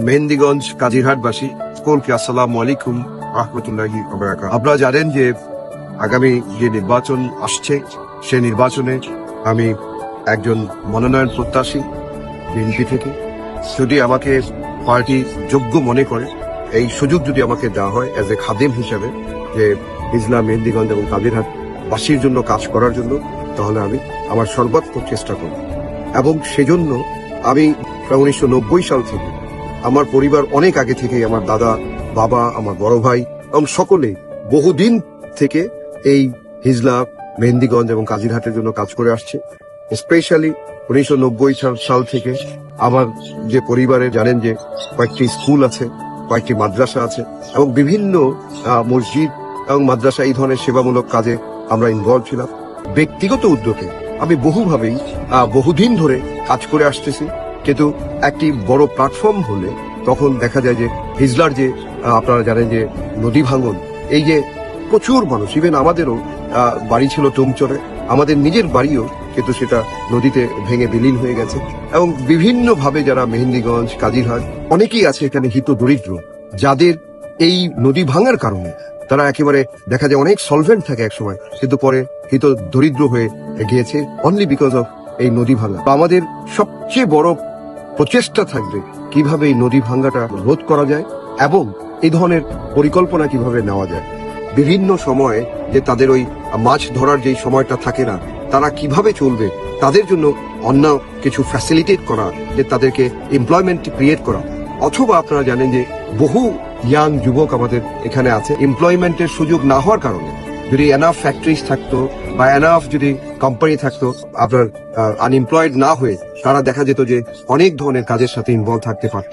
মেহেন্দিগঞ্জ, কাজিরহাটবাসী, সকলকে আসসালাম আলাইকুম রহমতুল্লাহি আপনারা জানেন যে আগামী যে নির্বাচন আসছে, সে নির্বাচনে আমি একজন মনোনয়ন প্রত্যাশী বিএনপি থেকে। যদি আমাকে পার্টি যোগ্য মনে করে, এই সুযোগ যদি আমাকে দেওয়া হয় অ্যাজ এ খাদিম হিসাবে, যে ইসলাম মেহেন্দিগঞ্জ এবং কাজিরহাট বাসীর জন্য কাজ করার জন্য, তাহলে আমি আমার সর্বাত্মক চেষ্টা করব। এবং সেজন্য আমি উনিশশো নব্বই সাল থেকে আমার পরিবার অনেক আগে থেকে আমার দাদা, বাবা, আমার বড় ভাই এবং সকলে বহুদিন থেকে এই হিজলা, মেহেন্দিগঞ্জ এবং কাজিরহাটের জন্য কাজ করে আসছে। স্পেশালি উনিশশো নব্বই সাল থেকে আমার যে পরিবারে জানেন যে কয়েকটি স্কুল আছে, কয়েকটি মাদ্রাসা আছে এবং বিভিন্ন মসজিদ এবং মাদ্রাসা এই ধরনের সেবামূলক কাজে আমরা ইনভলভ ছিলাম। ব্যক্তিগত উদ্যোগে আমি বহুভাবেই বহুদিন ধরে কাজ করে আসতেছি। কিন্তু একটি বড় প্ল্যাটফর্ম হলে তখন দেখা যায় যে হিজলার যে আপনারা জানেন যে নদী ভাঙন, এই যে প্রচুর মানুষ ইভেন আমাদেরও বাড়ি ছিল টুমচরে আমাদের নিজের বাড়িও কিন্তু সেটা নদীতে ভেঙে বিলীন হয়ে গেছে। এবং বিভিন্ন ভাবে যারা মেহেন্দিগঞ্জ, কাজিরহাট, অনেকেই আছে এখানে হিত দরিদ্র, যাদের এই নদী ভাঙার কারণে তারা একেবারে দেখা যায় অনেক সলভেন্ট থাকে এক সময় কিন্তু পরে হিত দরিদ্র হয়ে গিয়েছে অনলি বিকজ অফ এই নদী ভাঙা। আমাদের সবচেয়ে বড় প্রচেষ্টা থাকবে কীভাবে এই নদী ভাঙ্গাটা রোধ করা যায় এবং এই ধরনের পরিকল্পনা কীভাবে নেওয়া যায়। বিভিন্ন সময়ে যে তাদের ওই মাছ ধরার যেই সময়টা থাকে না, তারা কীভাবে চলবে, তাদের জন্য অন্য কিছু ফ্যাসিলিটেট করা, যে তাদেরকে এমপ্লয়মেন্ট ক্রিয়েট করা। অথবা আপনারা জানেন যে বহু ইয়াং যুবক আমাদের এখানে আছে এমপ্লয়মেন্টের সুযোগ না হওয়ার কারণে যদি এনাফ ফ্যাক্টরিজ থাকতো বা এনাফ যদি কোম্পানি থাকতো, আপনার আনএমপ্লয়েড না হয়ে তারা দেখা যেত যে অনেক ধরনের কাজের সাথে ইনভলভ থাকতে পারতো।